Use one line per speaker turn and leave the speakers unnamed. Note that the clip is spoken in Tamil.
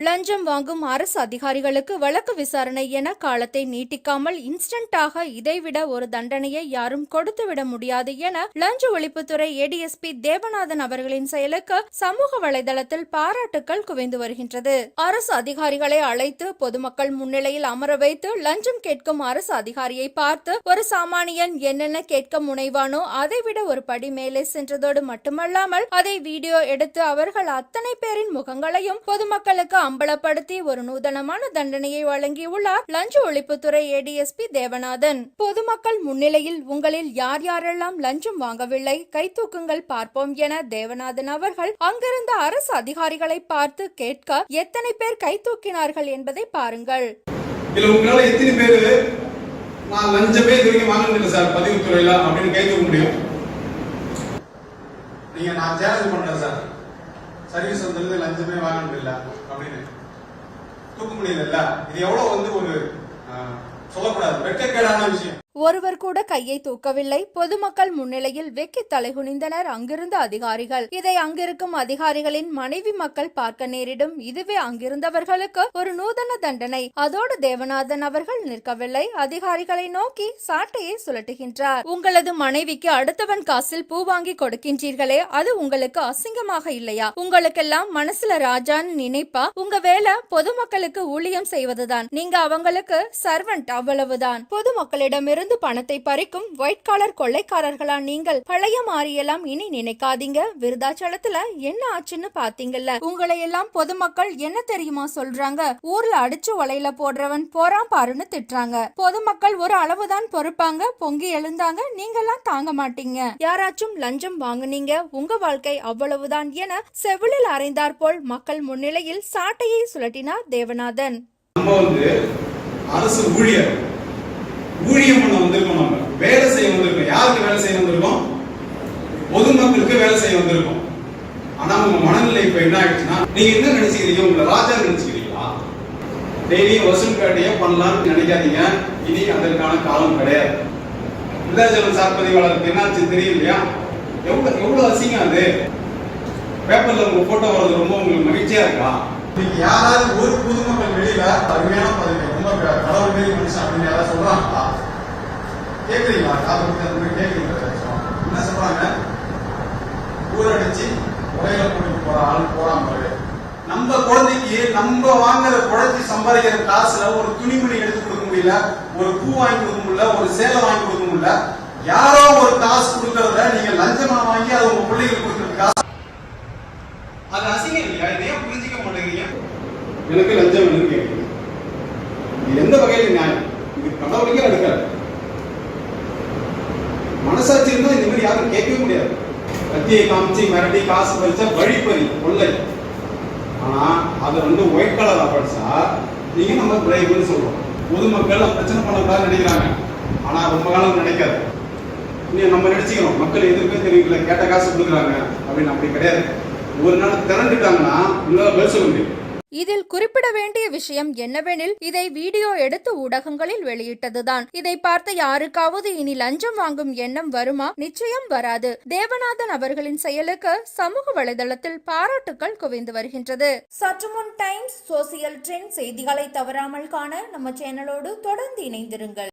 லஞ்சம் வாங்கும் அரசு அதிகாரிகளுக்கு வழக்கு விசாரணை என காலத்தை நீட்டிக்காமல் இன்ஸ்டன்டாக இதைவிட ஒரு தண்டனையை யாரும் கொடுத்துவிட முடியாது என லஞ்ச ஒழிப்புத்துறை ஏடிஎஸ்பி தேவநாதன் அவர்களின் செயலுக்கு சமூக வலைதளத்தில் பாராட்டுக்கள் குவிந்து வருகின்றது. அரசு அதிகாரிகளை அழைத்து பொதுமக்கள் முன்னிலையில் அமர வைத்து லஞ்சம் கேட்கும் அரசு அதிகாரியை பார்த்து ஒரு சாமானியன் என்னென்ன கேட்க முனைவானோ அதைவிட ஒரு படி மேலே சென்றதோடு மட்டுமல்லாமல் அதை வீடியோ எடுத்து அவர்கள் அத்தனை பேரின் முகங்களையும் பொதுமக்களுக்கு அம்பலப்படுத்தி ஒரு நூதனமான தண்டனையை வழங்கியுள்ளார் லஞ்ச ஒழிப்புத்துறை ஏடிஎஸ்பி தேவநாதன். பொதுமக்கள் முன்னிலையில் உங்களில் யார் யாரெல்லாம் லஞ்சம் வாங்கவில்லை கைத்தூக்குங்கள் பார்ப்போம் என தேவநாதன் அவர்கள் அங்கிருந்த அரசு அதிகாரிகளை பார்த்து கேட்க எத்தனை பேர் கைத்தூக்கினார்கள் என்பதை பாருங்கள்.
எத்தனை நான் லஞ்சமே இது வரைக்கும் வாங்கினதில்லை சார் பதிவுத்துறையில அப்படின்னு கை முடியும்? நீங்க நான் சேலஞ்ச் பண்றேன் சார். சர்வீஸ் வந்தது லஞ்சமே வாங்கினதில்ல அப்படின்னு தூக்க முடியல இது எவ்வளவு வந்து ஒரு சொல்லக்கூடாது. வெட்கக்கேடான விஷயம்.
ஒருவர் கூட கையை தூக்கவில்லை. பொதுமக்கள் முன்னிலையில் வெக்கி தலைகுனிந்தனர். அங்கிருந்த அதிகாரிகள் இதை அங்கிருக்கும் அதிகாரிகளின் மனைவி மக்கள் பார்க்க நேரிடும். இதுவே அங்கிருந்தவர்களுக்கு ஒரு நூதன தண்டனை. அதோடு தேவநாதன் அவர்கள் நிற்கவில்லை. அதிகாரிகளை நோக்கி சாட்டையை சுழட்டுகின்றார் உங்களது மனைவிக்கு அடுத்தவன் காசில் பூ வாங்கி கொடுக்கின்றீர்களே அது உங்களுக்கு அசிங்கமாக இல்லையா? உங்களுக்கெல்லாம் மனசுல ராஜான்னு நினைப்பா? உங்க வேலை பொதுமக்களுக்கு ஊழியம் செய்வதுதான். நீங்க அவங்களுக்கு சர்வன்ட் அவ்வளவுதான். பொதுமக்களிடமிருந்து பணத்தை பறிக்கும் ஒயிட் காலர் கொள்ளைக்காரர்களா நீங்கள். பழைய மாறியெல்லாம் இனி நினைக்காதீங்க. விருதாச்சலத்துல என்ன ஆச்சுன்னு பாத்தீங்கல்ல? உங்களை எல்லாம் பொதுமக்கள் என்ன தெரியுமா சொல்றாங்க? ஊர்ல அடிச்சு வலையில போடுறவன் போறான் பாருன்னு திட்டுறாங்க. பொதுமக்கள் ஒரு அளவுதான் பொறுப்பாங்க பொங்கி எழுந்தாங்க நீங்கெல்லாம் தாங்க மாட்டீங்க. யாராச்சும் லஞ்சம் வாங்குனீங்க உங்க வாழ்க்கை அவ்வளவுதான் என செவிலில் அறைந்தார் போல் மக்கள் முன்னிலையில் சாட்டையை சுழட்டினார் தேவநாதன்.
நம்ம வந்து அரசு ஊழியர். ஊழியம் பண்ண வந்திருக்கோம் நம்ம. வேலை செய்ய வந்திருக்கோம். யாருக்கு வேலை செய்ய வந்திருக்கோம்? பொதுமக்களுக்கு வேலை செய்ய வந்திருக்கோம். ஆனா உங்க மனநிலை இப்ப என்ன ஆயிடுச்சுன்னா நீங்க என்ன நினைச்சுக்கிறீங்க? உங்களை ராஜா நினைச்சுக்கிறீங்களா? டெய்லியும் வசூல் பேட்டையே பண்ணலாம்னு நினைக்காதீங்க. இனி அதற்கான காலம் கிடையாது. விருதாச்சலம் சார் பதிவாளருக்கு என்னாச்சு தெரியும் இல்லையா எவ்வளவு எவ்வளவு அசிங்கம் அது? பேப்பர்ல உங்க போட்டோ வர்றது ரொம்ப உங்களுக்கு மகிழ்ச்சியா இருக்கா? நீங்க யாராவது ஒரு பொதுமக்கள் கேக்குறீங்களா? காது கொடுத்து அந்த மாதிரி கேக்குறீங்களா? என்ன சொல்றாங்க? ஊரடிச்சு உடையில கூட்டிட்டு போற ஆள் போறான் பாரு. நம்ம குழந்தைக்கு நம்ம வாங்குற குழந்தை சம்பாதிக்கிற காசுல ஒரு துணிமணி எடுத்து கொடுக்க முடியல ஒரு பூ வாங்கி கொடுக்க முடியல ஒரு சேலை வாங்கி கொடுக்க முடியல யாரோ ஒரு காசு கொடுக்கறத நீங்க லஞ்சமா வாங்கி அதை உங்க பிள்ளைகளுக்கு கொடுக்கறது காசு. அது அசிங்க இல்லையா? இதை புரிஞ்சுக்க மாட்டேங்கிறீங்க? எனக்கு லஞ்சம் வேணும்னு கேட்குறீங்க எந்த வகையில நியாயம். இது கடவுளுக்கே எடுக்காது மனசாட்சி இருந்தா இந்த மாதிரி யாரும் கேட்கவே முடியாது. கத்தியை காமிச்சு மிரட்டி காசு பறிச்சா வழிப்பறி கொள்ளை. ஆனா அதை வந்து ஒயிட் கலர் படிச்சா நீங்க நம்ம பிழைப்புன்னு சொல்றோம். பொதுமக்கள் பிரச்சனை பண்ணக்கூடாது நினைக்கிறாங்க. ஆனா ரொம்ப காலம் நினைக்காது. இன்னும் நம்ம நினைச்சுக்கிறோம். மக்கள் எதிர்ப்பே தெரியல கேட்ட காசு கொடுக்குறாங்க. அப்படின்னு அப்படி கிடையாது. ஒரு நாள் திறந்துட்டாங்கன்னா உங்களால் பதில் சொல்ல முடியும்
இதில் குறிப்பிட வேண்டிய விஷயம் என்னவெனில் இதை வீடியோ எடுத்து ஊடகங்களில் வெளியிட்டதுதான். இதை பார்த்த யாருக்காவது இனி லஞ்சம் வாங்கும் எண்ணம் வருமா? நிச்சயம் வராது. தேவநாதன் அவர்களின் செயலுக்கு சமூக வலைதளத்தில் பாராட்டுக்கள் குவிந்து வருகின்றது. சற்று முன் டைம்ஸ் சோசியல் ட்ரெண்ட் செய்திகளை தவறாமல் காண நம்ம சேனலோடு தொடர்ந்து இணைந்திருங்கள்.